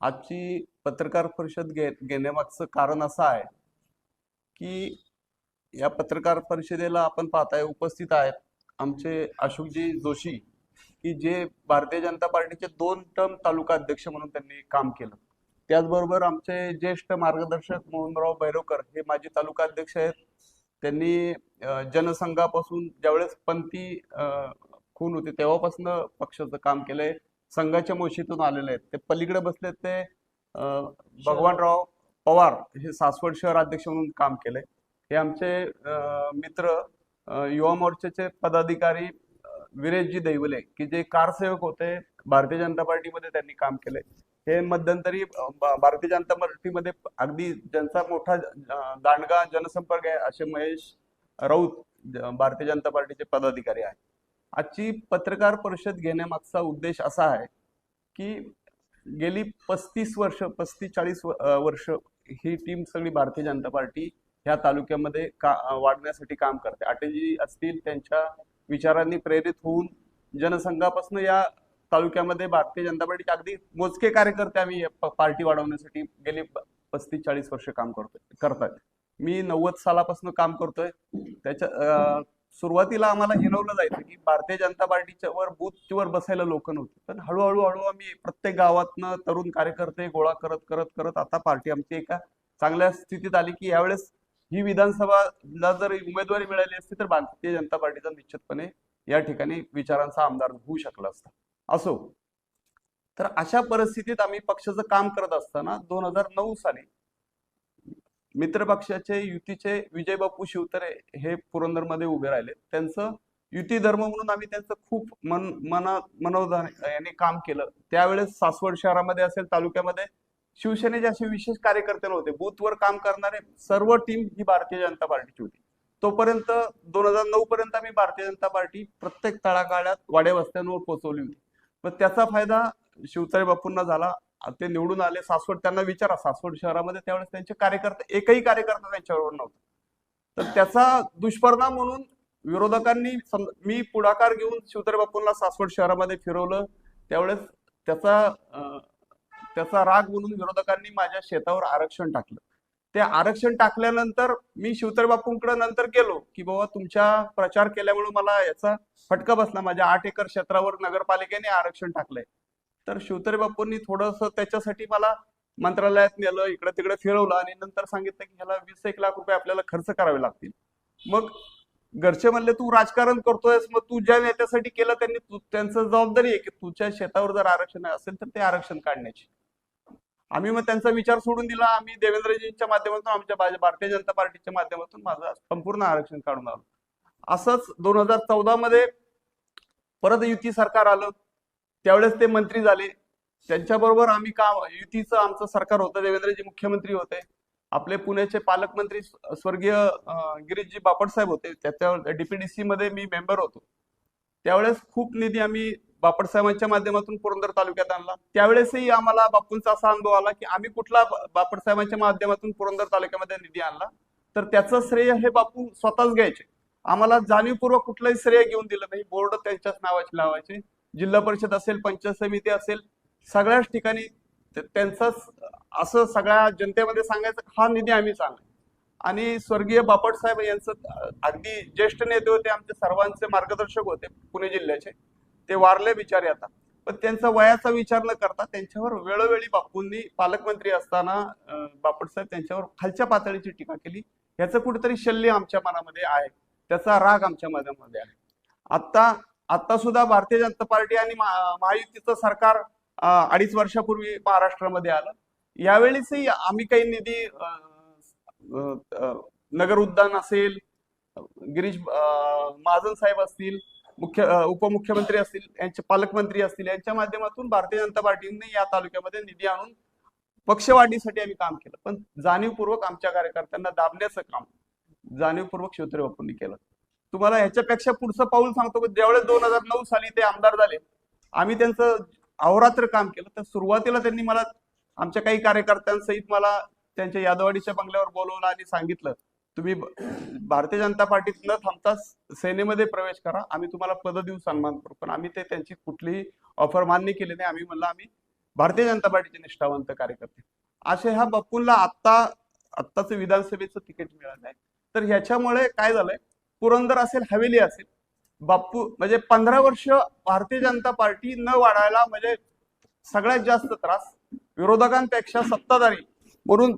आजची पत्रकार परिषद घे घेण्यामागचं कारण असं आहे की या पत्रकार परिषदेला आपण पाहताय उपस्थित आहेत आमचे अशोकजी जोशी की जे भारतीय जनता पार्टीचे दोन टर्म तालुका अध्यक्ष म्हणून त्यांनी काम केलं. त्याचबरोबर आमचे ज्येष्ठ मार्गदर्शक मोहनराव बैरोकर हे माजी तालुका अध्यक्ष आहेत. त्यांनी जनसंघापासून ज्यावेळेस पंथी खून होते तेव्हापासून पक्षाचं काम केलंय. संघाच्या मोशीतून आलेले आहेत. ते पलीकडे बसलेत ते भगवानराव पवार हे सासवड शहर अध्यक्ष म्हणून काम केलंय. हे आमचे मित्र युवा मोर्चाचे पदाधिकारी विरेशजी दैवले की जे कारसेवक होते भारतीय जनता पार्टीमध्ये त्यांनी काम केलंय. हे मध्यंतरी भारतीय जनता पार्टीमध्ये अगदी ज्यांचा मोठा दांडगा जनसंपर्क आहे असे महेश राऊत भारतीय जनता पार्टीचे पदाधिकारी आहेत. आजची पत्रकार परिषद घेण्यामागचा उद्देश असा आहे की गेली पस्तीस वर्ष पस्तीस चाळीस वर्ष ही टीम सगळी भारतीय जनता पार्टी ह्या तालुक्यामध्ये का वाढण्यासाठी काम करते. अटलजी असतील त्यांच्या विचारांनी प्रेरित होऊन जनसंघापासून या तालुक्यामध्ये भारतीय जनता पार्टीचे अगदी मोजके कार्यकर्ते आम्ही पार्टी वाढवण्यासाठी गेली पस्तीस चाळीस वर्ष काम करतोय करतात मी नव्वद सालापासून काम करतोय. त्याच्या अं, सुरुवातीला आम्हाला हिनवलं जायचं की भारतीय जनता पार्टीच्या वर बूथवर बसायला लोक नव्हते. पण हळूहळू हळू आम्ही प्रत्येक गावातनं तरुण कार्यकर्ते गोळा करत करत करत आता पार्टी आमची एका चांगल्या स्थितीत आली की यावेळेस ही विधानसभाला जर उमेदवारी मिळाली असती तर भारतीय जनता पार्टीचा निश्चितपणे या ठिकाणी विचारांचा आमदार होऊ शकला असता. असो तर अशा परिस्थितीत आम्ही पक्षाचं काम करत असताना दोन हजार नऊ साली मित्र पक्षाचे युतीचे विजय बापू शिवतरे हे पुरंदरमध्ये उभे राहिले. त्यांचं युती धर्म म्हणून आम्ही त्यांचं खूप मन मना मनोधान यांनी काम केलं. त्यावेळेस सासवड शहरामध्ये असेल तालुक्यामध्ये शिवसेनेचे असे विशेष कार्यकर्ते नव्हते. बूथवर काम करणारे सर्व टीम ही भारतीय जनता पार्टीची होती. तोपर्यंत दोन हजार नऊ पर्यंत आम्ही भारतीय जनता पार्टी प्रत्येक तळागाळ्यात वाड्या वस्त्यांवर पोहोचवली होती. मग त्याचा फायदा शिवतरे बापूंना झाला. ते निवडून आले सासवड त्यांना विचारा. सासवड शहरामध्ये त्यावेळेस त्यांचे कार्यकर्ते एकही कार्यकर्ता त्यांच्याबरोबर नव्हता. तर त्याचा दुष्परिणाम म्हणून विरोधकांनी मी पुढाकार घेऊन शिवतरे बापूंना सासवड शहरामध्ये फिरवलं. त्यावेळेस त्याचा त्याचा राग म्हणून विरोधकांनी माझ्या शेतावर आरक्षण टाकलं. ते आरक्षण टाकल्यानंतर मी शिवतरे बापूंकडे नंतर गेलो की बाबा तुमच्या प्रचार केल्यामुळे मला याचा फटका बसला. माझ्या आठ एकर क्षेत्रावर नगरपालिकेने आरक्षण टाकलंय. तर शिवतरे बापूंनी थोडस त्याच्यासाठी मला मंत्रालयात नेलं इकडे तिकडे फिरवलं आणि नंतर सांगितलं की ह्याला वीस एक लाख रुपये आपल्याला खर्च करावे लागतील. मग घरचे म्हणले तू राजकारण करतोयस मग तू ज्या नेत्यासाठी केलं त्यांनी त्यांचं जबाबदारी आहे की तुझ्या शेतावर जर आरक्षण असेल तर ते आरक्षण काढण्याची. आम्ही मग त्यांचा विचार सोडून दिला. आम्ही देवेंद्रजींच्या माध्यमातून आमच्या भारतीय जनता पार्टीच्या माध्यमातून माझं संपूर्ण आरक्षण काढून आलो. असंच दोन हजार चौदा मध्ये परत युती सरकार आलं. त्यावेळेस ते मंत्री झाले. त्यांच्याबरोबर आम्ही काम युतीचं आमचं सरकार होतं. देवेंद्रजी मुख्यमंत्री होते. आपले पुण्याचे पालकमंत्री स्वर्गीय गिरीशजी बापटसाहेब होते. त्याच्या डीपीडीसी मध्ये मी मेंबर होतो. त्यावेळेस खूप निधी आम्ही बापटसाहेबांच्या माध्यमातून पुरंदर तालुक्यात आणला. त्यावेळेसही आम्हाला बापूंचा असा अनुभव आला की आम्ही कुठला बापटसाहेबांच्या माध्यमातून पुरंदर तालुक्यामध्ये निधी आणला. तर त्याचं श्रेय हे बापू स्वतःच घ्यायचे. आम्हाला जाणीवपूर्वक कुठलंही श्रेय घेऊन दिलं नाही. बोर्ड त्यांच्याच नावाचे लावायचे. जिल्हा परिषद असेल पंचायत समिती असेल सगळ्याच ठिकाणी त्यांचा असं सगळ्या जनतेमध्ये सांगायचं हा निधी आम्ही सांग आणि स्वर्गीय बापट साहेब यांचं अगदी ज्येष्ठ नेते होते आमचे सर्वांचे मार्गदर्शक होते पुणे जिल्ह्याचे. ते वारले बिचारे आता. पण त्यांचा वयाचा विचार न करता त्यांच्यावर वेळोवेळी बापूंनी पालकमंत्री असताना बापट साहेब त्यांच्यावर खालच्या पातळीची टीका केली. याचं कुठेतरी शल्य आमच्या मनामध्ये आहे. त्याचा राग आमच्या मनामध्ये आहे. आता आता सुद्धा भारतीय जनता पार्टी आणि महायुतीचं सरकार अडीच वर्षापूर्वी महाराष्ट्रामध्ये आलं. यावेळीसही आम्ही काही निधी नगर उद्यान असेल गिरीश महाजन साहेब असतील मुख्य उपमुख्यमंत्री असतील यांचे पालकमंत्री असतील यांच्या माध्यमातून भारतीय जनता पार्टीने या तालुक्यामध्ये निधी आणून पक्षवाढीसाठी आम्ही काम केलं. पण जाणीवपूर्वक आमच्या कार्यकर्त्यांना दाबण्याचं काम जाणीवपूर्वक शिवतरे बापूंनी केलं. तुम्हाला ह्याच्यापेक्षा पुढचं पाऊल सांगतो की ज्यावेळेस दोन हजार नऊ साली ते आमदार झाले आम्ही त्यांचं अहोरात्र काम केलं. तर सुरुवातीला त्यांनी मला आमच्या काही कार्यकर्त्यांसहित मला त्यांच्या यादवाडीच्या बंगल्यावर बोलवलं आणि सांगितलं तुम्ही भारतीय जनता पार्टीत न थांबता सेनेमध्ये प्रवेश करा आम्ही तुम्हाला पद देऊ सन्मान करू. पण आम्ही ते त्यांची कुठलीही ऑफर मान्य केली नाही. आम्ही म्हणलं आम्ही भारतीय जनता पार्टीचे निष्ठावंत कार्यकर्ते. असे ह्या बाप्पूंना आत्ता आत्ताचं विधानसभेचं तिकीट मिळालं आहे. तर ह्याच्यामुळे काय झालंय पुरंदर असेल हवेली असेल. बाप्पू म्हणजे पंधरा वर्ष भारतीय जनता पार्टी न वाढायला म्हणजे सगळ्यात जास्त त्रास विरोधकांपेक्षा सत्ताधारी म्हणून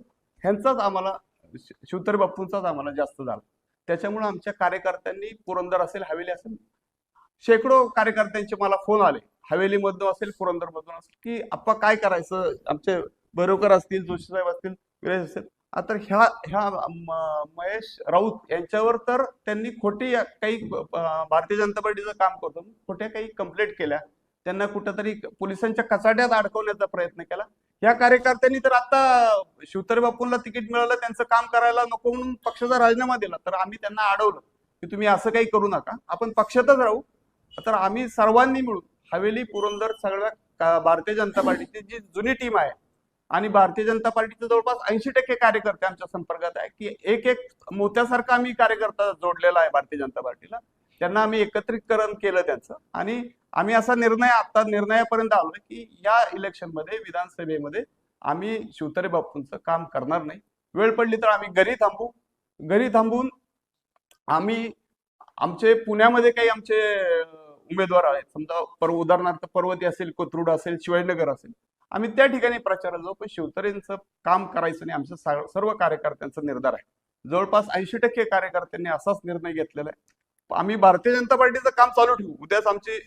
ह्यांचाच आम्हाला शिवतरी बाप्पूंचाच आम्हाला जास्त झाला. त्याच्यामुळे आमच्या कार्यकर्त्यांनी पुरंदर असेल हवेली असेल शेकडो कार्यकर्त्यांचे मला फोन आले. हवेलीमधून असेल पुरंदरमधून असेल की आप्पा काय करायचं? आमचे बरोबर असतील जोशीसाहेब असतील विरेश असेल आता ह्या ह्या महेश राऊत यांच्यावर तर त्यांनी खोटी काही भारतीय जनता पार्टीचं काम करतो. खोट्या काही कंप्लेंट केल्या. त्यांना कुठंतरी पोलिसांच्या कचाट्यात अडकवण्याचा प्रयत्न केला. या कार्यकर्त्यांनी तर आता शिवतरे बापूंना तिकीट मिळालं त्यांचं काम करायला नको म्हणून पक्षाचा राजीनामा दिला. तर आम्ही त्यांना अडवलं की तुम्ही असं काही करू नका. आपण पक्षातच राहू. तर आम्ही सर्वांनी मिळून हवेली पुरंदर सगळ्या भारतीय जनता पार्टीची जी जुनी टीम आहे आणि भारतीय जनता पार्टीचे जवळपास ऐंशी टक्के कार्यकर्ते आमच्या संपर्कात आहे की एक एक मोत्यासारखा आम्ही कार्यकर्ता जोडलेला आहे भारतीय जनता पार्टीला. त्यांना आम्ही एकत्रीकरण केलं त्यांचं. आणि आम्ही असा निर्णय आता निर्णयापर्यंत आलो की या इलेक्शनमध्ये विधानसभेमध्ये आम्ही शिवतरे बापूंचं काम करणार नाही. वेळ पडली तर आम्ही घरी थांबू. घरी थांबून आम्ही आमचे पुण्यामध्ये काही आमचे उमेदवार आहेत. समजा पर्व उदाहरणार्थ पर्वती असेल कोथरूड असेल शिवाजीनगर असेल. आम्ही त्या ठिकाणी प्रचाराला जाऊ पण शिवतरेंचं काम करायचं नाही. आमच्या सर्व कार्यकर्त्यांचा निर्धार आहे. जवळपास ऐंशी टक्के कार्यकर्त्यांनी असाच निर्णय घेतलेला आहे. आम्ही भारतीय जनता पार्टीचं काम चालू ठेवू. उद्याच आमची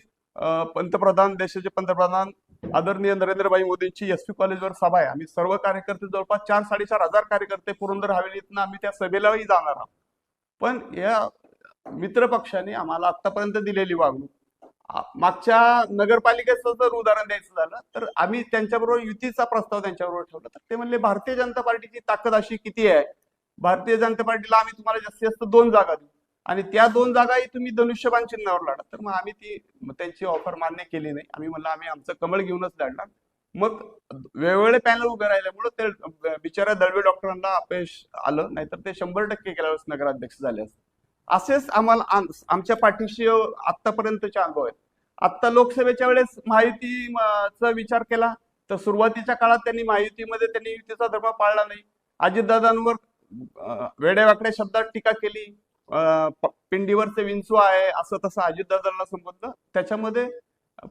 पंतप्रधान देशाचे पंतप्रधान आदरणीय नरेंद्रभाई मोदींची एस पी कॉलेजवर सभा आहे. आम्ही सर्व कार्यकर्ते जवळपास चार साडेचार हजार कार्यकर्ते पुरंदर हवेलीतनं आम्ही त्या सभेलाही जाणार आहोत. पण या मित्र पक्षाने आम्हाला आतापर्यंत दिलेली वागणूक मागच्या नगरपालिकेचं जर उदाहरण द्यायचं झालं तर आम्ही त्यांच्याबरोबर युतीचा प्रस्ताव त्यांच्याबरोबर ठेवला. तर ते म्हणले भारतीय जनता पार्टीची ताकद अशी किती आहे? भारतीय जनता पार्टीला आम्ही तुम्हाला जास्तीत जास्त दोन जागा देऊ. आणि त्या दोन जागाही तुम्ही धनुष्यबाण चिन्हावर लढा तर मग आम्ही ती त्यांची ऑफर मान्य केली नाही. आम्ही म्हणलं आम्ही आमचं कमळ घेऊनच लढणार. मग वेगवेगळे पॅनल उभे राहिल्यामुळे ते बिचाऱ्या दळवे डॉक्टरांना अपयश आलं. नाहीतर ते शंभर टक्के गेल्या वेळेस नगराध्यक्ष झाले असते. असेच आम्हाला आमच्या पाठीशी आतापर्यंतचे अनुभव आहेत. आता लोकसभेच्या वेळेस महायुतीचा विचार केला तर सुरुवातीच्या काळात त्यांनी महायुतीमध्ये त्यांनी युतीचा धर्म पाळला नाही. अजितदादांवर वेडेवाकड्या वेड्यावाकड्या शब्दात टीका केली पिंडीवरचे विंचू आहे असं तसं अजितदादांना संबोधलं त्याच्यामध्ये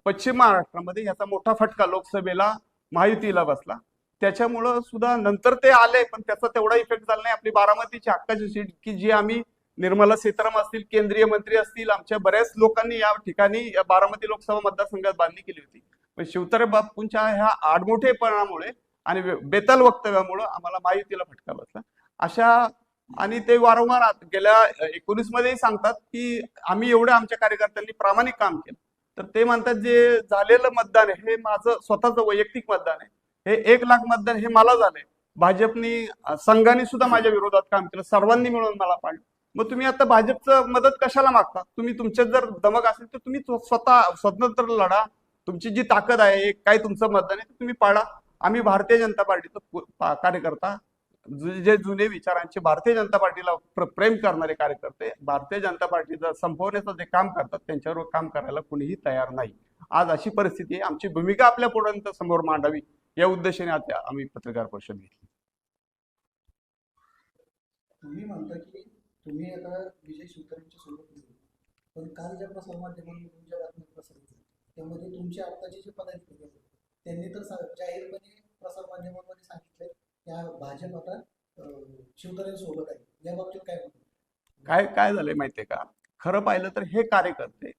पश्चिम महाराष्ट्रामध्ये याचा मोठा फटका लोकसभेला महायुतीला बसला. त्याच्यामुळं सुद्धा नंतर ते आले पण त्याचा तेवढा इफेक्ट झाला नाही. आपली बारामतीची हक्काची सीट की जी आम्ही निर्मला सीताराम असतील केंद्रीय मंत्री असतील आमच्या बऱ्याच लोकांनी या ठिकाणी या बारामती लोकसभा मतदारसंघात बांधणी केली होती. पण शिवतारे बापूंच्या ह्या आडमोठेपणामुळे आणि बेताल वक्तव्यामुळे आम्हाला महायुतीला फटका बसला. अशा आणि ते वारंवार गेल्या एकोणीस मध्येही सांगतात की आम्ही एवढं आमच्या कार्यकर्त्यांनी प्रामाणिक काम केलं. तर ते म्हणतात जे झालेलं मतदान आहे हे माझं स्वतःचं वैयक्तिक मतदान आहे. हे एक लाख मतदान हे मला झालंय. भाजपनी संघाने सुद्धा माझ्या विरोधात काम केलं. सर्वांनी मिळून मला पाडलं मग तुम्ही आता भाजपचं मदत कशाला मागता? तुम्ही तुमच्यात जर दमक असेल तर तुम्ही स्वतः स्वतंत्र लढा. तुमची जी ताकद आहे काय तुमचं मतदान आहे ते तुम्ही पाडा आम्ही भारतीय जनता पार्टीचं कार्यकर्ता. जे जुने विचारांचे भारतीय जनता पार्टीला प्रेम करणारे कार्यकर्ते भारतीय जनता पार्टीचं संपवण्याचं जे काम करतात त्यांच्यावर काम करायला कुणीही तयार नाही. आज अशी परिस्थिती आहे. आमची भूमिका आपल्या पर्यंत समोर मांडावी या उद्देशाने आज आम्ही पत्रकार परिषद घेतली. तुम्ही म्हणता की तुम्ही आता विजय शिवतरेंच्या सोबत नाही. पण काल ज्या प्रसारमाध्यमांनी तुमच्या बातम्या प्रसारित झाल्या त्यामध्ये तुमचे आत्ताचे जे पदाधिकारी आहेत त्यांनी तर जाहीरपणे प्रसारमाध्यमांमध्ये सांगितलं की हा भाजप आता अं, शिवतरेंसोबत आहे. या बाबतीत काय काय काय झालंय माहितीये का? खरं पाहिलं तर हे कार्यकर्ते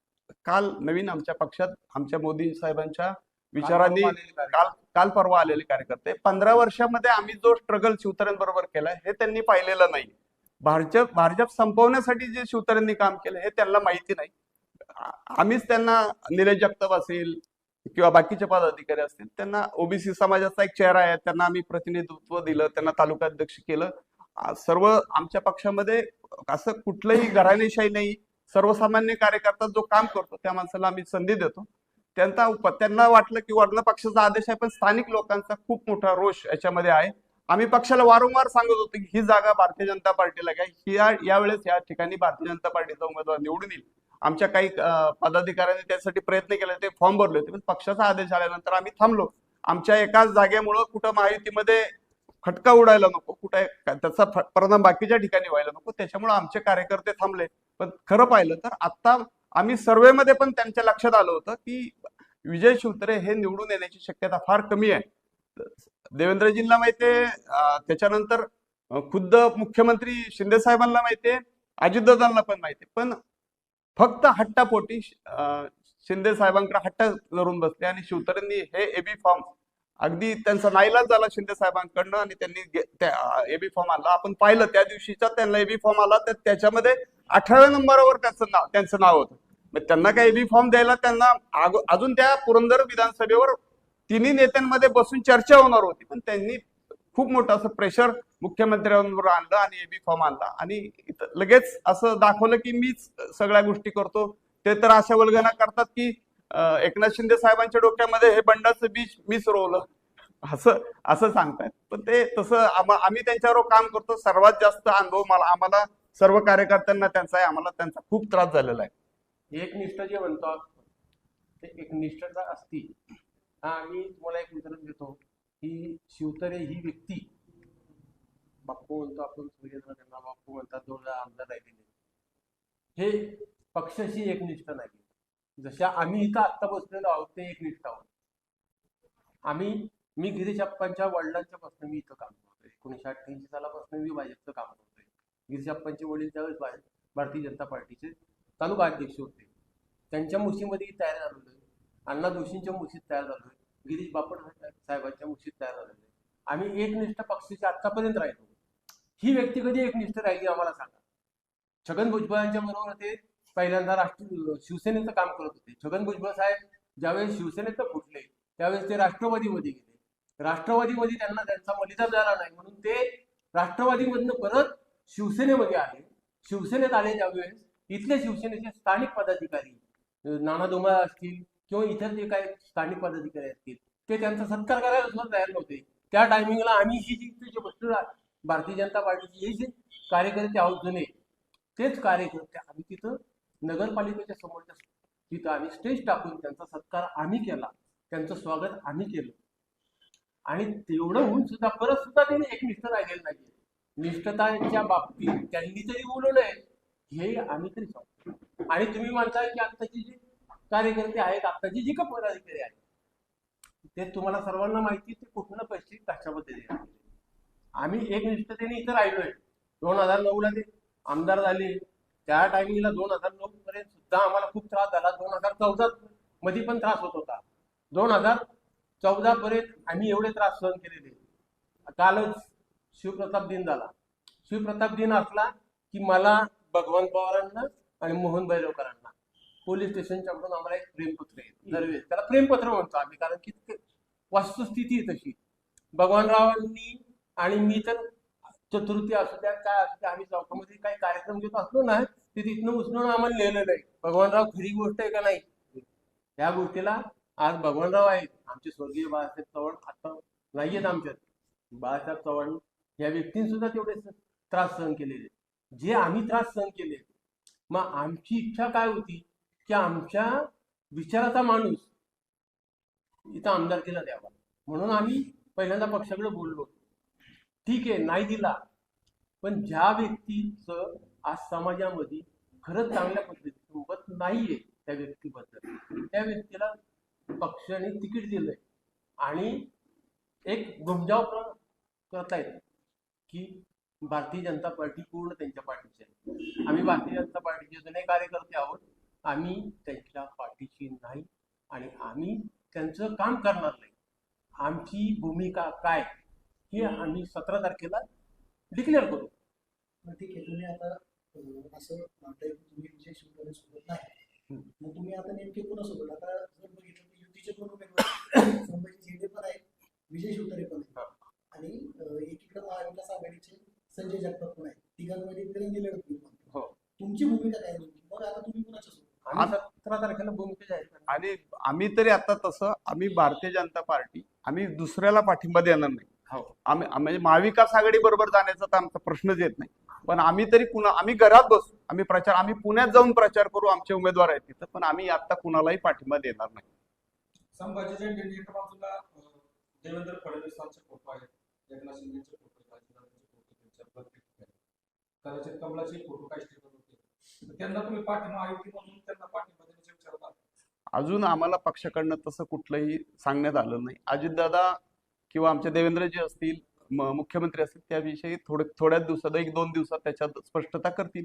काल नवीन आमच्या पक्षात आमच्या मोदी साहेबांच्या विचारांनी काल काल परवा आलेले कार्यकर्ते. पंधरा वर्षामध्ये आम्ही जो स्ट्रगल शिवतऱ्यांबरोबर केलाय हे त्यांनी पाहिलेलं नाही. भाजप भाजप संपवण्यासाठी जे शिवतऱ्यांनी काम केलं हे त्यांना माहिती नाही. आम्हीच त्यांना निलेश जगताप असेल किंवा बाकीचे पदाधिकारी असतील त्यांना ओबीसी समाजाचा एक चेहरा आहे त्यांना आम्ही प्रतिनिधित्व दिलं त्यांना तालुका अध्यक्ष केलं सर्व आमच्या पक्षामध्ये असं कुठलंही घराणेशाही नाही. सर्वसामान्य कार्यकर्ता जो काम करतो त्या माणसाला आम्ही संधी देतो. त्यांचा त्यांना वाटलं की वर्ण पक्षाचा आदेश आहे पण स्थानिक लोकांचा खूप मोठा रोष याच्यामध्ये आहे. आम्ही पक्षाला वारंवार सांगत होतो की ही जागा भारतीय जनता पार्टीला काय ही यावेळेस या ठिकाणी भारतीय जनता पार्टीचा उमेदवार निवडून येईल. आमच्या काही पदाधिकाऱ्यांनी त्यासाठी प्रयत्न केले ते फॉर्म भरले होते. पण पक्षाचा आदेश आल्यानंतर आम्ही थांबलो. आमच्या एकाच जागेमुळं कुठं महायुतीमध्ये खटका उडायला नको कुठे त्याचा परिणाम बाकीच्या ठिकाणी व्हायला नको त्याच्यामुळे आमचे कार्यकर्ते थांबले. पण खरं पाहिलं तर आता आम्ही सर्वेमध्ये पण त्यांच्या लक्षात आलं होतं की विजय शिवतरे हे निवडून येण्याची शक्यता फार कमी आहे. देवेंद्रजींना माहितीये त्याच्यानंतर खुद्द मुख्यमंत्री शिंदे साहेबांना माहितीये अजितदादांना पण माहितीये पण फक्त हट्टापोटी शिंदे साहेबांकडे हट्ट धरून बसले आणि शिवतरेंनी हे एबी फॉर्म अगदी त्यांचा नाईलाज झाला शिंदे साहेबांकडनं आणि त्यांनी एबी फॉर्म आला आपण पाहिलं त्या दिवशीचा त्यांना एबी फॉर्म आला तर त्याच्यामध्ये अठराव्या नंबरवर त्याचं नाव त्यांचं नाव होतं. मग त्यांना काय एबी फॉर्म द्यायला त्यांना अजून त्या पुरंदर विधानसभेवर तिन्ही नेत्यांमध्ये बसून चर्चा होणार होती. पण त्यांनी खूप मोठं असं प्रेशर मुख्यमंत्र्यांवर आणलं आणि एबी फॉर्म आणला. आणि लगेच असं दाखवलं की मीच सगळ्या गोष्टी करतो. ते तर अशा वल्गना करतात की एकनाथ शिंदे साहेबांच्या डोक्यामध्ये हे बंडाचं बीज मीच रोवलं. असं असं सांगतायत. पण ते तसं आम्ही त्यांच्यावर काम करतो. सर्वात जास्त अनुभव मला आम्हाला सर्व कार्यकर्त्यांना त्यांचा आहे. आम्हाला त्यांचा खूप त्रास झालेला आहे. एकनिष्ठ जे म्हणतो ते एकनिष्ठता असती. आम्ही तुम्हाला एक उदाहरण देतो. की शिवतरे ही व्यक्ती बाप्पू म्हणतो आपण सूर्यधर त्यांना बाप्पू म्हणतात दोन वेळा आमदार राहिलेले हे पक्षाशी एकनिष्ठ नाही. जशा आम्ही इथं आत्ता बसलेलो आहोत ते एकनिष्ठ आहोत. आम्ही मी गिरीश अप्पांच्या वडिलांच्या पासून मी इथं काम करतोय. एकोणीशे अठ्ठ्याऐंशी सालापासून मी भाजपचं काम करतोय. गिरीश अप्पांचे वडील त्यावेळेस भारतीय जनता पार्टीचे तालुका अध्यक्ष होते. त्यांच्या मुशीमध्ये तयार झालेलो आहे अण्णा जोशींच्या मुशीत तयार झालो गिरीश बापट साहेबांच्या मुशीत तयार झालेलो आम्ही एकनिष्ठ पक्षाचे आतापर्यंत राहिलो. ही व्यक्ती कधी एकनिष्ठ राहिली आम्हाला सांगा. छगन भुजबळांच्या बरोबर ते पहिल्यांदा राष्ट्रीय शिवसेनेचं काम करत होते. छगन भुजबळ साहेब ज्यावेळेस शिवसेनेचं फुटले त्यावेळेस ते राष्ट्रवादीमध्ये गेले. राष्ट्रवादीमध्ये त्यांना त्यांचा मलिदा झाला नाही म्हणून ते राष्ट्रवादीमधनं परत शिवसेनेमध्ये आले. शिवसेनेत आले त्यावेळेस इथले शिवसेनेचे स्थानिक पदाधिकारी नाना दोमा असतील किंवा इतर जे काही स्थानिक पदाधिकारी असतील ते त्यांचा सत्कार करायला सुद्धा तयार नव्हते. त्या टायमिंगला आम्ही ही जी इथे जे भारतीय जनता पार्टीचे हे जे कार्यकर्ते आहोत जुने तेच कार्यकर्ते आम्ही तिथं नगरपालिकेच्या समोरच्या तिथं आम्ही स्टेज टाकून त्यांचा सत्कार आम्ही केला. त्यांचं स्वागत आम्ही केलं. आणि तेवढं होऊन सुद्धा परत सुद्धा त्यांनी एकनिष्ठ राहिलेलं नाही निष्ठताच्या बाबतीत त्यांनी तरी बोलू नये हे आम्ही तरी सांगतो. आणि तुम्ही म्हणताय की आत्ताची जी कार्यकर्ते आहेत आत्ताची जी का पदाधिकारी आहेत ते तुम्हाला सर्वांना माहिती ते कुठनं पैसे कशा येतात. आम्ही एक निष्ठतेने इथं राहिलोय दोन हजार नऊ ला ते आमदार झाले. त्या टायमिंगला दोन हजार नऊ पर्यंत सुद्धा आम्हाला खूप त्रास झाला. दोन हजार चौदा मध्ये पण त्रास होत होता. दोन हजार चौदा पर्यंत आम्ही एवढे त्रास सहन केलेले. कालच शिवप्रताप दिन झाला. शिवप्रताप दिन असला की मला भगवान पवारांना आणि मोहन भैरवकरांना. पोलीस स्टेशनच्याकडून आम्हाला एक प्रेमपत्र आहे. दरवेळेस त्याला प्रेमपत्र म्हणतो आम्ही कारण की वस्तुस्थिती आहे तशी. भगवानरावांनी आणि मी तर चतुर्थी असू द्या काय असू द्या आम्ही चौकामध्ये काही कार्यक्रम घेत असलो ना ते तिथनं उचलून आम्हाला लिहिलं नाही. भगवानराव खरी गोष्ट आहे का नाही? त्या गोष्टीला आज भगवानराव आहेत. आमचे स्वर्गीय बाळासाहेब चव्हाण आता नाहीयेत आमच्यात. बाळासाहेब चव्हाण या व्यक्तीने सुद्धा तेवढे त्रास सहन केलेले जे आम्ही त्रास सहन केले मग आमची इच्छा काय होती? की आमच्या विचाराचा माणूस इथं आमदारकीला द्यावा. म्हणून आम्ही पहिल्यांदा पक्षाकडे बोललो. ठीक आहे नाही दिला. पण ज्या व्यक्तीचं आज समाजामध्ये खरंच चांगल्या पद्धतीचं मत नाहीये त्या व्यक्तीबद्दल त्या व्यक्तीला पक्षाने तिकीट दिलंय. आणि एक घुमजाव करता येत की भारतीय जनता पार्टी पूर्ण त्यांच्या पार्टीचे आहे. आम्ही भारतीय जनता पार्टीचे जुने कार्यकर्ते आहोत. आम्ही त्यांच्या पाठीशी नाही आणि आम्ही त्यांचं काम करणार नाही. आमची भूमिका काय ही आम्ही सतरा तारखेला डिक्लेअर करू. ठीक आहे तुम्ही आता असं म्हणताय की तुम्ही विजय शिवतरे सोबत नाही. मग तुम्ही आता नेमके कोणासोबत? आता जर बघितलं तर युतीचे दोन उमेदवार संभाजी झेंडे पण आहेत विजय शिवतरे पण आहेत आणि अं, एकीकडे महाविकास आघाडीचे संजय जगताप पण आहेत तिघांमध्ये तिरंगी लढत होईल म्हणतो. हो. तुमची भूमिका काय नेमकी मग आता तुम्ही कोणाच्या सोबत आम्ही सतरा तारखेला भूमिका जाहीर करणार आणि आम्ही तरी आता तसं आम्ही भारतीय जनता पार्टी आम्ही दुसऱ्याला पाठिंबा देणार नाही. हो. आम्ही म्हणजे महाविकास आघाडी बरोबर जाण्याचा तर आमचा प्रश्नच येत नाही. पण आम्ही तरी कुणा आम्ही घरात बसू. आम्ही प्रचार आम्ही पुण्यात जाऊन प्रचार करू आमचे उमेदवार आहेत तिथं पण आम्ही आता कुणालाही पाठिंबा देणार नाही. देवेंद्र फडणवीसांचे फोटो आहेत. एकनाथ शिंदेचे फोटो आहेत. कदाचित कमलाचे फोटो काही त्यांना तुम्ही पाठिंबा आयुक्ती म्हणून त्यांना पाठिंबा देण्याचे विचार होता अजून आम्हाला पक्षाकडनं तसं कुठलंही सांगण्यात आलं नाही. अजितदादा किंवा आमचे देवेंद्रजी असतील मुख्यमंत्री असतील त्याविषयी थोडे थोड्याच दिवसात एक दोन दिवसात त्याच्यात स्पष्टता करतील.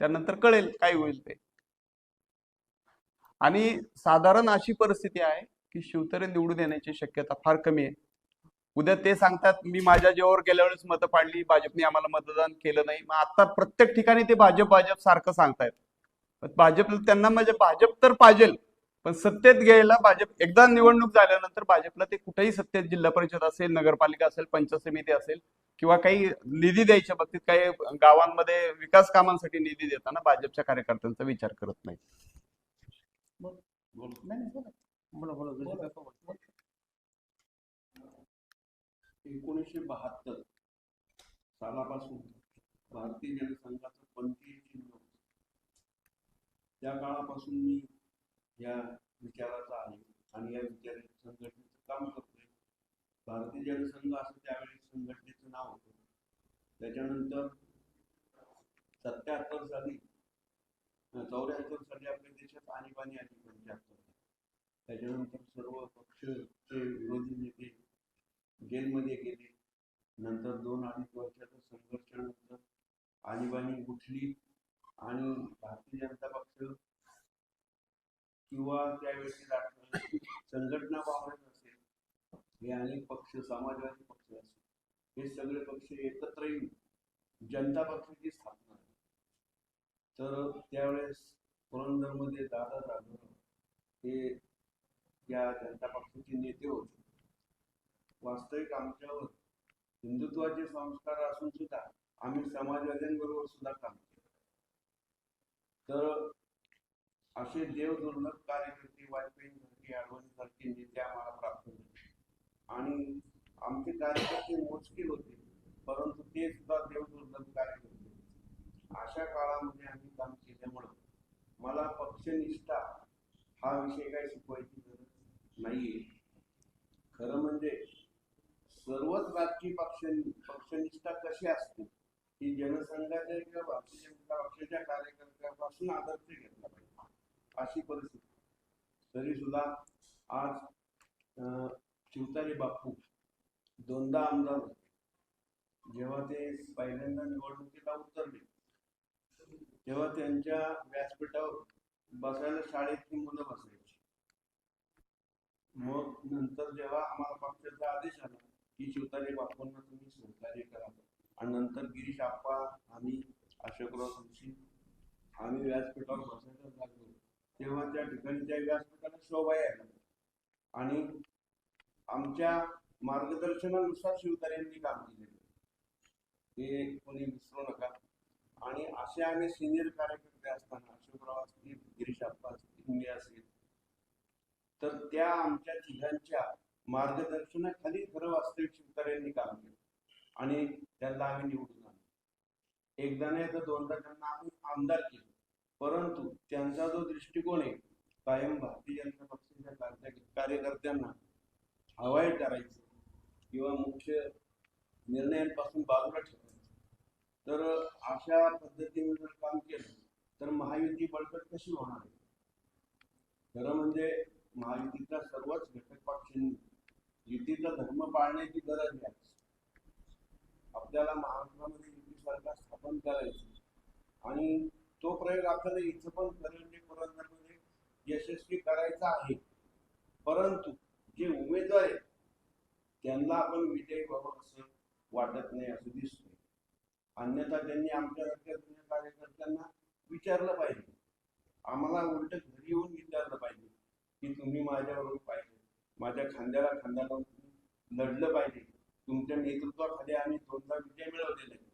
त्यानंतर कळेल काय होईल ते. आणि साधारण अशी परिस्थिती आहे की शिवतरे निवडून येण्याची शक्यता फार कमी आहे. उद्या ते सांगतात मी माझ्या जेव्हावर गेल्या वेळेस मतं पाडली भाजपने आम्हाला मतदान केलं नाही. मग आता प्रत्येक ठिकाणी ते भाजप भाजप सारखं सांगतायत. भाजप त्यांना म्हणजे भाजप तर पाहिजेल पण सत्तेत घ्यायला भाजप एकदा निवडणूक झाल्यानंतर भाजपला ते कुठेही सत्तेत जिल्हा परिषद असेल नगरपालिका असेल पंचायत समिती असेल किंवा काही निधी द्यायच्या बाबतीत काही गावांमध्ये विकास कामांसाठी निधी देताना भाजपच्या कार्यकर्त्यांचा विचार करत नाही एकोणीसशे बहात्तर सालापासून भारतीय जनसंघाचं पंथीय चिन्ह त्या काळापासून मी या विचाराचा आहे. आणि या विचार संघटनेचं काम करतोय भारतीय जनसंघ असं त्यावेळी संघटनेचं नाव होतं. त्याच्यानंतर सत्याहत्तर साली चौऱ्याहत्तर साली आपल्या देशात आणीबाणी आली पंच्याहत्तर त्याच्यानंतर सर्व पक्षचे विरोधी नेते जेलमध्ये गेले. नंतर दोन अडीच वर्षाच्या संघर्षानंतर आणीबाणी उठली. आणि भारतीय जनता पक्ष किंवा त्यावेळी राजकारण संघटना वापरत असेल हे अनेक पक्ष समाजवादी पक्ष असेल हे सगळे पक्ष एकत्र येऊन जनता पक्षाची स्थापना झाली. तर त्यावेळेस पुरंदरमध्ये दादा जाधव हे या जनता पक्षाचे नेते होते. वास्तविक आमच्यावर हिंदुत्वाचे संस्कार असून सुद्धा आम्ही समाजवाद्यांबरोबर सुद्धा काम केलं. तर असे देव दुर्लभ कार्यकर्ते वाजपेयींसारखे अडवाणीसारखे नेते आम्हाला प्राप्त झाले आणि आमचे कार्यकर्ते मोजके होते परंतु ते सुद्धा देव दुर्लभ कार्यकर्ते. अशा काळामध्ये आम्ही काम केल्यामुळं मला पक्षनिष्ठा हा विषय काही शिकवायची गरज नाहीये. खरं म्हणजे सर्वच राजकीय पक्ष पक्षनिष्ठा कशी असते ही जनसंघाच्या किंवा भारतीय जनता पक्षाच्या कार्यकर्त्यापासून आदर्श घेतला पाहिजे. अशी परिस्थिती. तरी सुद्धा आज शिवतारी बापू दोनदा आमदार जेव्हा ते पहिल्यांदा निवडणुकीला उतरले तेव्हा त्यांच्या व्यासपीठावर बसायला शाळेतली मुलं बसायची. मग नंतर जेव्हा आम्हाला पक्षाचा आदेश आला की शिवतारी बापूंना तुम्ही सहकार्य करा. आणि नंतर गिरीश आप्पा आणि अशोकराव जोशी आम्ही व्यासपीठावर बसायला लागलो तेव्हा त्या ठिकाणी त्या व्यासपीठाला शोभा यायला आणि आमच्या मार्गदर्शनानुसार शिवतारेंनी काम केलेलं हे कोणी विसरू नका. आणि असे आम्ही सिनियर कार्यकर्ते असताना अशोकराव असतील गिरीश आप्पा असतील मी असेल तर त्या आमच्या तिघांच्या मार्गदर्शनाखाली खरं वास्तविक शिवतारेंनी काम केलं. आणि त्यांना आम्ही निवडून आणलं. एकदा नाही तर दोनदा त्यांना आम्ही आमदार केलं. परंतु त्यांचा जो दृष्टिकोन आहे कायम भारतीय जनता पक्षाच्या कार्यकर्त्यांना अवॉइड करायचं किंवा मुख्य निर्णयांपासून बाजूला ठेवायचं. तर अशा पद्धतीने जर काम केलं तर महायुती बळकट कशी होणार आहे? खरं म्हणजे महायुतीचा सर्वच घटक पक्षांनी युतीचा धर्म पाळण्याची गरज आहे. आपल्याला महाराष्ट्रामध्ये युती सरकार स्थापन करायचं आणि तो प्रयोग आपल्याला इथं पण करंजी पुरंदरमध्ये यशस्वी करायचा आहे. परंतु जे उमेदवार आहेत त्यांना आपण विजयी व्हावं असं वाटत नाही असं दिसतंय. अन्यथा त्यांनी आमच्या कार्यकर्त्यांना विचारलं पाहिजे. आम्हाला उलट घरी येऊन विचारलं पाहिजे की तुम्ही माझ्याबरोबर पाहिजे. माझ्या खांद्याला खांदा लावून तुम्ही लढलं पाहिजे. तुमच्या नेतृत्वाखाली आम्ही दोनदा विजय मिळवलेला आहे.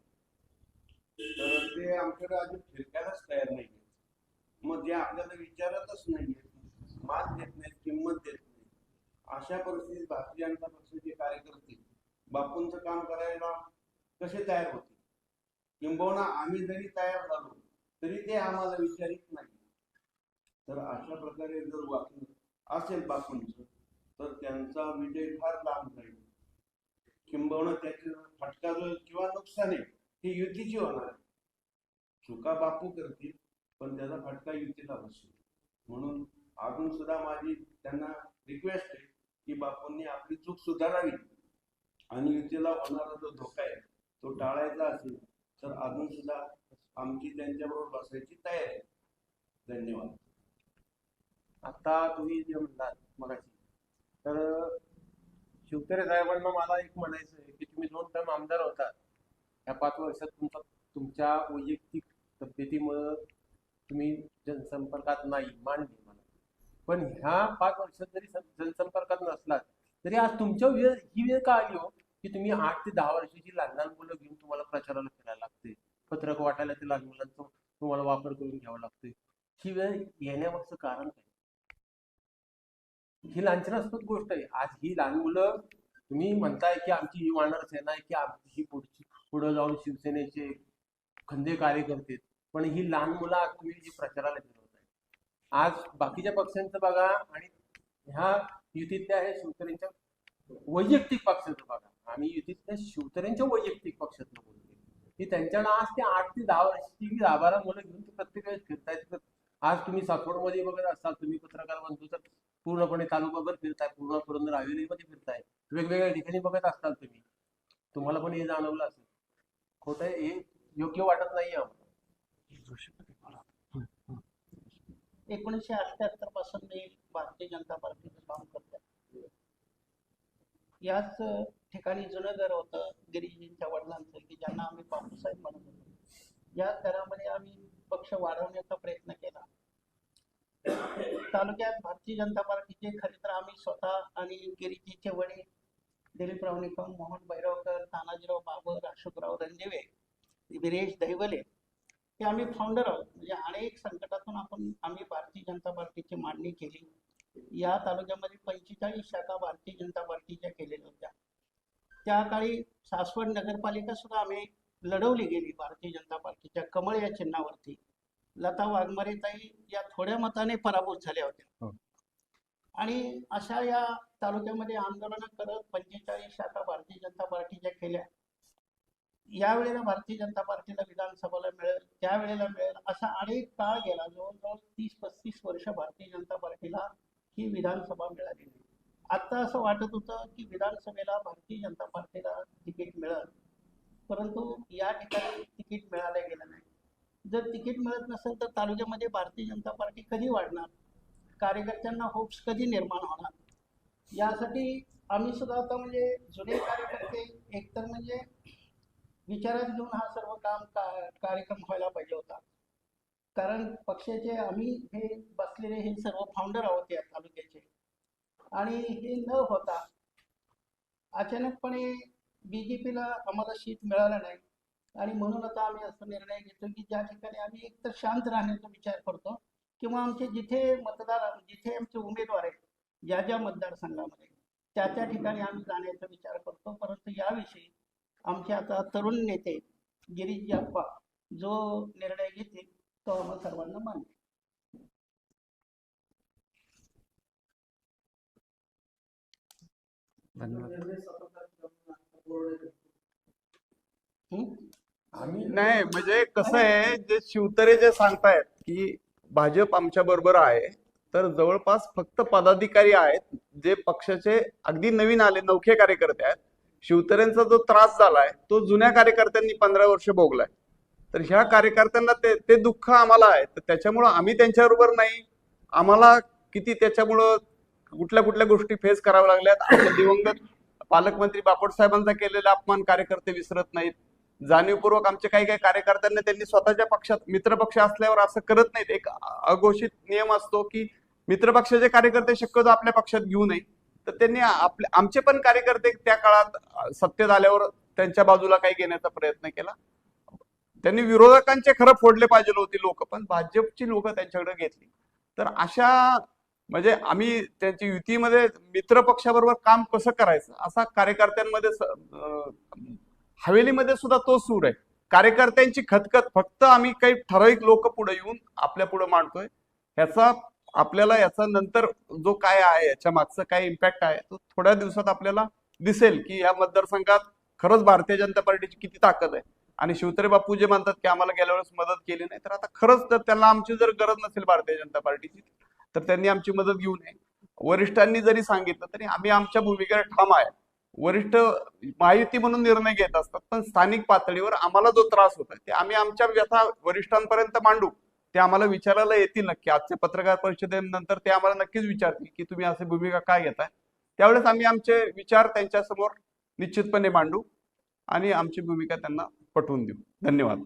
तर ते आमच्याकडे अजून फिरकायलाच तयार नाही मग जे आपल्याला विचारतच नाहीये मान देत नाहीत किंमत देत नाही अशा परिस्थितीत भारतीय जनता पक्षाचे कार्यकर्ते बापूंचं काम करायला कसे तयार होते किंबहुना आम्ही जरी तयार झालो तरी ते आम्हाला विचारित नाही तर अशा प्रकारे जर वागणं असेल बापूंचं तर त्यांचा विजय फार लांब जाईल. किंबहुना त्याचे फटका जो किंवा नुकसान आहे ही युतीची होणार आहे चुका बापू करतील पण त्याचा फटका युतीला बसेल. म्हणून अजून सुद्धा माझी त्यांना रिक्वेस्ट आहे की बापूंनी आपली चूक सुधारावी. आणि युतीला होणारा जो धोका आहे तो टाळायचा असेल तर अजून सुद्धा आमची त्यांच्याबरोबर बसायची तयारी आहे. धन्यवाद. आता तुम्ही जे म्हणलात मगाशी तर शिवतरे साहेबांना मला एक म्हणायचं आहे की तुम्ही दोन टर्म आमदार होता ह्या पाच वर्षात तुमचा तुमच्या वैयक्तिक तब्येतीमुळं तुम्ही जनसंपर्कात नाही मांडली मला. पण ह्या पाच वर्षात जरी जनसंपर्कात नसलात तरी आज तुमच्या वेळ ही वेळ का आली हो? की तुम्ही आठ ते दहा वर्षाची लहान लहान मुलं घेऊन तुम्हाला प्रचाराला फिरायला लागते. पत्रक वाटायला ते लहान मुलांचा तुम्हाला वापर करून घ्यावा लागतोय ही वेळ येण्यामागचं कारण काय? ही लांछनास्पद गोष्ट आहे. आज ही लहान मुलं तुम्ही म्हणताय की आमची ही वानर सेना आहे की आमची ही पुढची पुढे जाऊन शिवसेनेचे खंदे कार्यकर्ते. पण ही लहान मुलं आज तुम्ही जी प्रचाराला फिरवताय आज बाकीच्या पक्षांचं बघा आणि ह्या युतीतल्या हे शिवसेनेच्या वैयक्तिक पक्षाचं बघा. आम्ही युतीतल्या शिवसेनेच्या वैयक्तिक पक्षातलं बोलतोय. की त्यांच्याकडे आज ते आठ ते दहा वर्षाची दहा बारा मुलं घेऊन ते प्रत्येक वेळेस फिरतायत. आज तुम्ही सासवडमध्ये बघत असाल तुम्ही पत्रकार बनतो तर पूर्णपणे तालुकाभर फिरताय. पूर्ण पुरंदर हवेलीमध्ये फिरताय. वेगवेगळ्या ठिकाणी बघत असाल तुम्ही. तुम्हाला पण हे जाणवलं असेल. खोटं आहे, हे योग्य वाटत नाही एकोणीसशे अठ्याहत्तरपासून मी भारतीय जनता पार्टीचं काम करते याच ठिकाणी जुनं घर होतं गिरीजींच्या वडिलांचं की ज्यांना आम्ही बापूसाहेब म्हणत होतो. या घरामध्ये आम्ही पक्ष वाढवण्याचा प्रयत्न केला. तालुक्यात भारतीय जनता पार्टीचे खरे तर आम्ही स्वतः आणि गिरीजीचे वडील दिलीपराव निकम मोहन भैरवकर तानाजीराव बाबर अशोकराव रणदिवे विरेश दैवले हे आम्ही फाउंडर आहोत. म्हणजे अनेक संकटातून आपण आम्ही भारतीय जनता पार्टीची मांडणी केली. या तालुक्यामध्ये पंचेचाळीस शाखा भारतीय जनता पार्टीच्या केलेल्या होत्या. त्या काळी सासवड नगरपालिका सुद्धा आम्ही लढवली गेली भारतीय जनता पार्टीच्या कमळ या चिन्हावरती. लता वाघमारेताई या थोड्या मताने पराभूत झाल्या होत्या. हो. आणि अशा या तालुक्यामध्ये आंदोलनं करत पंचेचाळीस शाखा भारतीय जनता पार्टीच्या केल्या यावेळेला भारतीय जनता पार्टीला विधानसभेला मिळेल त्यावेळेला मिळेल असा अनेक काळ गेला जवळजवळ तीस पस्तीस वर्ष भारतीय जनता पार्टीला ही विधानसभा मिळाली नाही. आता असं वाटत होतं की विधानसभेला भारतीय जनता पार्टीला तिकीट मिळेल परंतु या ठिकाणी तिकीट मिळालं गेलं नाही. जर तिकीट मिळत नसेल तर तालुक्यामध्ये भारतीय जनता पार्टी कधी वाढणार? कार्यकर्त्यांना होप्स कधी निर्माण होणार? यासाठी आम्ही सुद्धा आता म्हणजे जुने कार्यकर्ते एकतर म्हणजे विचारात घेऊन हा सर्व काम का कार्यक्रम व्हायला पाहिजे होता. कारण पक्षाचे आम्ही हे बसलेले हे सर्व फाउंडर आहोत या तालुक्याचे. आणि हे न होता अचानकपणे बीजेपीला आम्हाला सीट मिळालं नाही. आणि म्हणून आता आम्ही असा निर्णय घेतो की ज्या ठिकाणी आम्ही एकतर शांत राहण्याचा विचार करतो किंवा आमचे जिथे मतदार जिथे आमचे उमेदवार आहेत. ज्या ज्या मतदारसंघामध्ये त्या त्या ठिकाणी आम्ही जाण्याचा विचार करतो. परंतु याविषयी आमचे आता तरुण नेते गिरीश अप्पा जो निर्णय घेतील तो आम्हा सर्वांना मान्य हं? आम्ही नाही म्हणजे कसं आहे जे शिवतरे जे सांगतायत की भाजप आमच्या बरोबर आहे तर जवळपास फक्त पदाधिकारी आहेत जे पक्षाचे अगदी नवीन आले नवखे कार्यकर्ते आहेत. शिवतरेंचा जो त्रास झालाय तो जुन्या कार्यकर्त्यांनी पंधरा वर्ष भोगलाय. तर ह्या कार्यकर्त्यांना ते ते दुःख आम्हाला आहे. तर त्याच्यामुळं आम्ही त्यांच्याबरोबर नाही. आम्हाला किती त्याच्यामुळं कुठल्या कुठल्या गोष्टी फेस कराव्या लागल्यात? आपल्या दिवंगत पालकमंत्री बापट साहेबांचा केलेला अपमान कार्यकर्ते विसरत नाहीत. जाणीवपूर्वक आमचे काही काही कार्यकर्त्यांना त्यांनी स्वतःच्या पक्षात मित्रपक्ष असल्यावर असं करत नाहीत. एक अघोषित नियम असतो की मित्रपक्षाचे कार्यकर्ते शक्यतो आपल्या पक्षात घेऊ नये. तर त्यांनी आपले आमचे पण कार्यकर्ते त्या काळात सत्तेत आल्यावर त्यांच्या बाजूला काही घेण्याचा प्रयत्न केला. त्यांनी विरोधकांचे खरं फोडले पाहिजे होते लोक पण भाजपची लोक त्यांच्याकडे घेतली. तर अशा म्हणजे आम्ही त्यांची युतीमध्ये मित्र पक्षाबरोबर काम कसं करायचं? असा कार्यकर्त्यांमध्ये हवेलीमध्ये सुद्धा तो सूर आहे. कार्यकर्त्यांची खतखत फक्त आम्ही काही ठराविक लोक पुढे येऊन आपल्या पुढे मांडतोय. ह्याचा आपल्याला याचा नंतर जो काय आहे याच्या मागचं काय इम्पॅक्ट आहे तो थोड्या दिवसात आपल्याला दिसेल की या मतदारसंघात खरंच भारतीय जनता पार्टीची किती ताकद आहे. आणि शिवतरे बापू जे म्हणतात की आम्हाला गेल्या वेळेस मदत केली नाही तर आता खरंच तर त्यांना आमची जर गरज नसेल भारतीय जनता पार्टीची तर त्यांनी आमची मदत घेऊ नये. वरिष्ठांनी जरी सांगितलं तरी आम्ही आमच्या भूमिकेवर ठाम आहे. वरिष्ठ माहिती म्हणून निर्णय घेत असतात पण स्थानिक पातळीवर आम्हाला जो त्रास होत ते आम्ही आमच्या व्यथा वरिष्ठांपर्यंत मांडू. ते आम्हाला विचारायला येतील नक्की. आजच्या पत्रकार परिषदेनंतर ते आम्हाला नक्कीच विचारतील की तुम्ही अशी भूमिका काय घेताय? त्यावेळेस आम्ही आमचे विचार त्यांच्यासमोर निश्चितपणे मांडू आणि आमची भूमिका त्यांना पटवून देऊ. धन्यवाद.